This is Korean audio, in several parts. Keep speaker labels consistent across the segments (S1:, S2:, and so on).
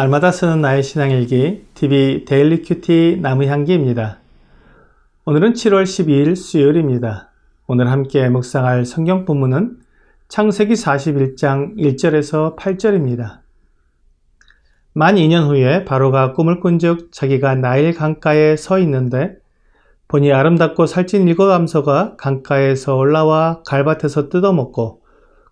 S1: 날마다 쓰는 나의 신앙일기 TV 데일리 큐티 나무향기입니다. 오늘은 7월 12일 수요일입니다. 오늘 함께 묵상할 성경 본문은 창세기 41장 1절에서 8절입니다. 만 2년 후에 바로가 꿈을 꾼 즉 자기가 나일 강가에 서 있는데 보니 아름답고 살찐 일곱 암소가 강가에서 올라와 갈밭에서 뜯어먹고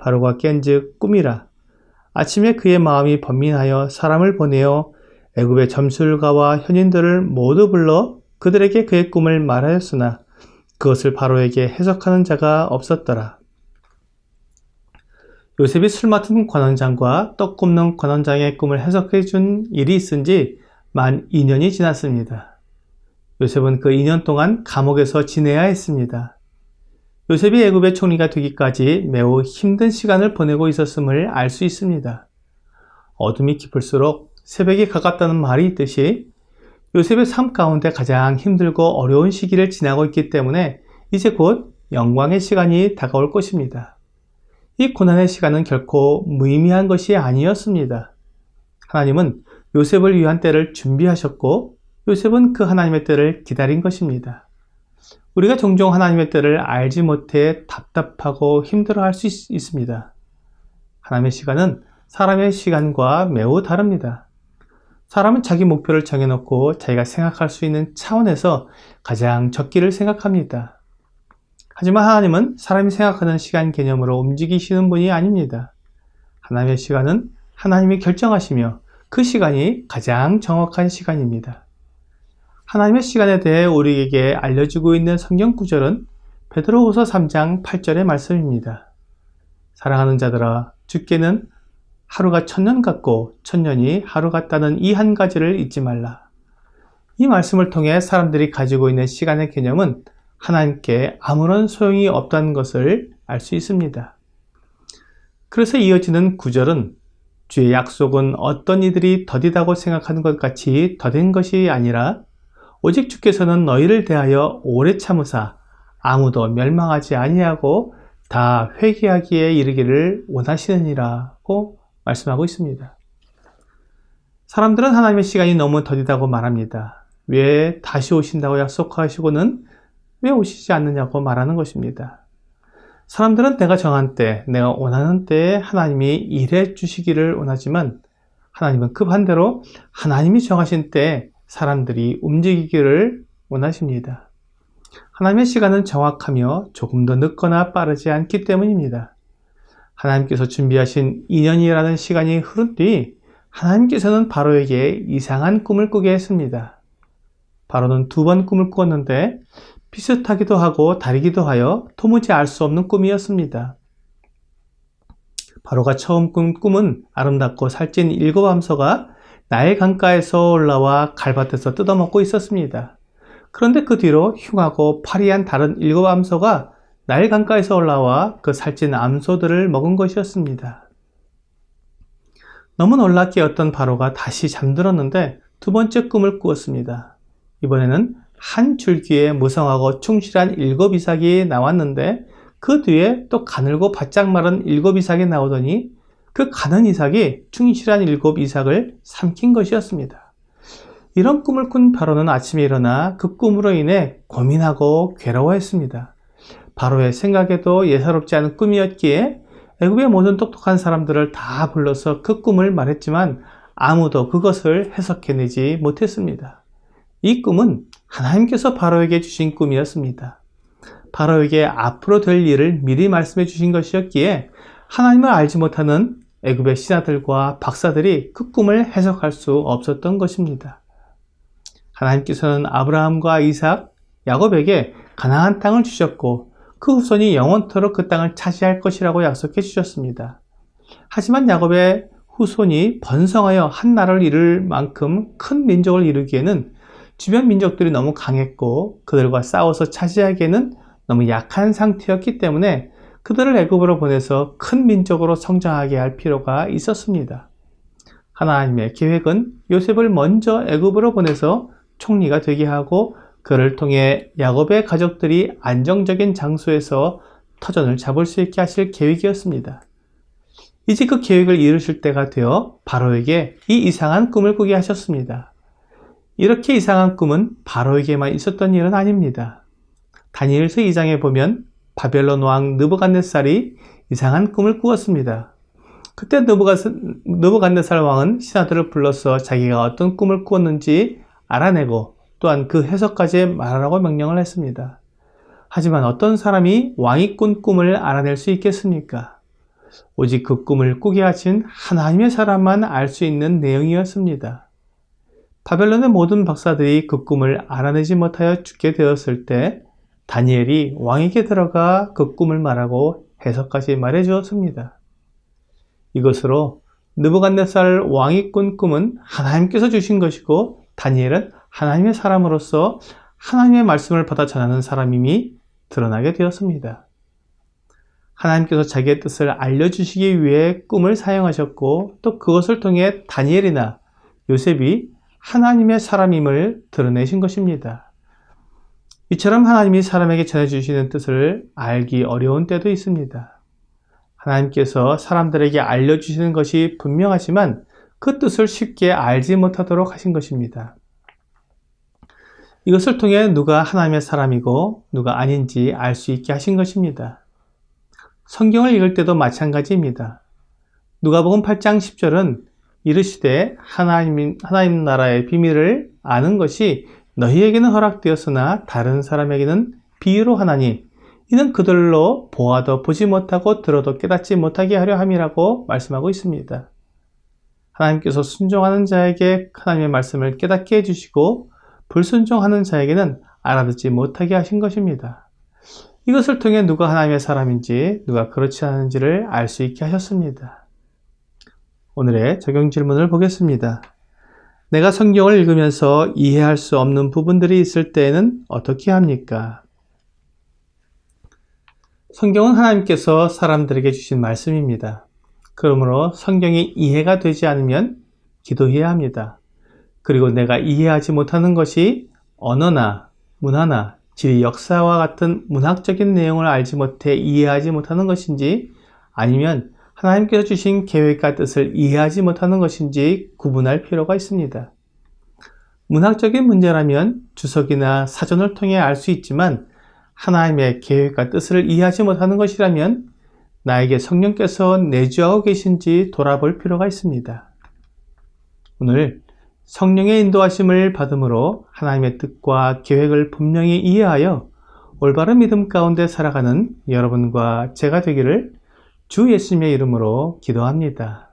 S1: 바로가 깬즉 꿈이라. 아침에 그의 마음이 번민하여 사람을 보내어 애굽의 점술가와 현인들을 모두 불러 그들에게 그의 꿈을 말하였으나 그것을 바로에게 해석하는 자가 없었더라. 요셉이 술 맡은 관원장과 떡 굽는 관원장의 꿈을 해석해 준 일이 있은 지 만 2년이 지났습니다. 요셉은 그 2년 동안 감옥에서 지내야 했습니다. 요셉이 애굽의 총리가 되기까지 매우 힘든 시간을 보내고 있었음을 알 수 있습니다. 어둠이 깊을수록 새벽이 가깝다는 말이 있듯이 요셉의 삶 가운데 가장 힘들고 어려운 시기를 지나고 있기 때문에 이제 곧 영광의 시간이 다가올 것입니다. 이 고난의 시간은 결코 무의미한 것이 아니었습니다. 하나님은 요셉을 위한 때를 준비하셨고 요셉은 그 하나님의 때를 기다린 것입니다. 우리가 종종 하나님의 때를 알지 못해 답답하고 힘들어할 수 있, 습니다 하나님의 시간은 사람의 시간과 매우 다릅니다. 사람은 자기 목표를 정해놓고 자기가 생각할 수 있는 차원에서 가장 적기를 생각합니다. 하지만 하나님은 사람이 생각하는 시간 개념으로 움직이시는 분이 아닙니다. 하나님의 시간은 하나님이 결정하시며 그 시간이 가장 정확한 시간입니다. 하나님의 시간에 대해 우리에게 알려주고 있는 성경 구절은 베드로후서 3장 8절의 말씀입니다. 사랑하는 자들아 주께는 하루가 천년 같고 천년이 하루 같다는 이 한 가지를 잊지 말라. 이 말씀을 통해 사람들이 가지고 있는 시간의 개념은 하나님께 아무런 소용이 없다는 것을 알 수 있습니다. 그래서 이어지는 구절은 주의 약속은 어떤 이들이 더디다고 생각하는 것 같이 더딘 것이 아니라 오직 주께서는 너희를 대하여 오래 참으사 아무도 멸망하지 아니하고 다 회개하기에 이르기를 원하시느니라고 말씀하고 있습니다. 사람들은 하나님의 시간이 너무 더디다고 말합니다. 왜 다시 오신다고 약속하시고는 왜 오시지 않느냐고 말하는 것입니다. 사람들은 내가 정한 때, 내가 원하는 때에 하나님이 일해 주시기를 원하지만 하나님은 그 반대로 하나님이 정하신 때에 사람들이 움직이기를 원하십니다. 하나님의 시간은 정확하며 조금 더 늦거나 빠르지 않기 때문입니다. 하나님께서 준비하신 2년이라는 시간이 흐른 뒤 하나님께서는 바로에게 이상한 꿈을 꾸게 했습니다. 바로는 두 번 꿈을 꾸었는데 비슷하기도 하고 다르기도 하여 도무지 알 수 없는 꿈이었습니다. 바로가 처음 꾼 꿈은 아름답고 살찐 일곱 암소가 나일 강가에서 올라와 갈밭에서 뜯어먹고 있었습니다. 그런데 그 뒤로 흉하고 파리한 다른 일곱 암소가 나일 강가에서 올라와 그 살찐 암소들을 먹은 것이었습니다. 너무 놀랍게 어떤 바로가 다시 잠들었는데 두 번째 꿈을 꾸었습니다. 이번에는 한 줄기에 무성하고 충실한 일곱 이삭이 나왔는데 그 뒤에 또 가늘고 바짝 마른 일곱 이삭이 나오더니 그 가는 이삭이 충실한 일곱 이삭을 삼킨 것이었습니다. 이런 꿈을 꾼 바로는 아침에 일어나 그 꿈으로 인해 고민하고 괴로워했습니다. 바로의 생각에도 예사롭지 않은 꿈이었기에 애굽의 모든 똑똑한 사람들을 다 불러서 그 꿈을 말했지만 아무도 그것을 해석해내지 못했습니다. 이 꿈은 하나님께서 바로에게 주신 꿈이었습니다. 바로에게 앞으로 될 일을 미리 말씀해 주신 것이었기에 하나님을 알지 못하는 애굽의 신하들과 박사들이 그 꿈을 해석할 수 없었던 것입니다. 하나님께서는 아브라함과 이삭, 야곱에게 가나안 땅을 주셨고 그 후손이 영원토록 그 땅을 차지할 것이라고 약속해 주셨습니다. 하지만 야곱의 후손이 번성하여 한 나라를 이룰 만큼 큰 민족을 이루기에는 주변 민족들이 너무 강했고 그들과 싸워서 차지하기에는 너무 약한 상태였기 때문에 그들을 애굽으로 보내서 큰 민족으로 성장하게 할 필요가 있었습니다. 하나님의 계획은 요셉을 먼저 애굽으로 보내서 총리가 되게 하고 그를 통해 야곱의 가족들이 안정적인 장소에서 터전을 잡을 수 있게 하실 계획이었습니다. 이제 그 계획을 이루실 때가 되어 바로에게 이 이상한 꿈을 꾸게 하셨습니다. 이렇게 이상한 꿈은 바로에게만 있었던 일은 아닙니다. 다니엘서 2장에 보면 바벨론 왕 느부갓네살이 이상한 꿈을 꾸었습니다. 그때 느부갓네살 왕은 신하들을 불러서 자기가 어떤 꿈을 꾸었는지 알아내고 또한 그 해석까지 말하라고 명령을 했습니다. 하지만 어떤 사람이 왕이 꾼 꿈을 알아낼 수 있겠습니까? 오직 그 꿈을 꾸게 하신 하나님의 사람만 알 수 있는 내용이었습니다. 바벨론의 모든 박사들이 그 꿈을 알아내지 못하여 죽게 되었을 때 다니엘이 왕에게 들어가 그 꿈을 말하고 해석까지 말해 주었습니다. 이것으로 느부갓네살 왕이 꾼 꿈은 하나님께서 주신 것이고 다니엘은 하나님의 사람으로서 하나님의 말씀을 받아 전하는 사람임이 드러나게 되었습니다. 하나님께서 자기의 뜻을 알려주시기 위해 꿈을 사용하셨고 또 그것을 통해 다니엘이나 요셉이 하나님의 사람임을 드러내신 것입니다. 이처럼 하나님이 사람에게 전해주시는 뜻을 알기 어려운 때도 있습니다. 하나님께서 사람들에게 알려주시는 것이 분명하지만 그 뜻을 쉽게 알지 못하도록 하신 것입니다. 이것을 통해 누가 하나님의 사람이고 누가 아닌지 알 수 있게 하신 것입니다. 성경을 읽을 때도 마찬가지입니다. 누가복음 8장 10절은 이르시되 하나님 하나님 나라의 비밀을 아는 것이 너희에게는 허락되었으나 다른 사람에게는 비유로 하나니 이는 그들로 보아도 보지 못하고 들어도 깨닫지 못하게 하려 함이라고 말씀하고 있습니다. 하나님께서 순종하는 자에게 하나님의 말씀을 깨닫게 해주시고 불순종하는 자에게는 알아듣지 못하게 하신 것입니다. 이것을 통해 누가 하나님의 사람인지 누가 그렇지 않은지를 알 수 있게 하셨습니다. 오늘의 적용 질문을 보겠습니다. 내가 성경을 읽으면서 이해할 수 없는 부분들이 있을 때에는 어떻게 합니까? 성경은 하나님께서 사람들에게 주신 말씀입니다. 그러므로 성경이 이해가 되지 않으면 기도해야 합니다. 그리고 내가 이해하지 못하는 것이 언어나 문화나 지리 역사와 같은 문학적인 내용을 알지 못해 이해하지 못하는 것인지 아니면 하나님께서 주신 계획과 뜻을 이해하지 못하는 것인지 구분할 필요가 있습니다. 문학적인 문제라면 주석이나 사전을 통해 알 수 있지만 하나님의 계획과 뜻을 이해하지 못하는 것이라면 나에게 성령께서 내주하고 계신지 돌아볼 필요가 있습니다. 오늘 성령의 인도하심을 받음으로 하나님의 뜻과 계획을 분명히 이해하여 올바른 믿음 가운데 살아가는 여러분과 제가 되기를 주 예수님의 이름으로 기도합니다.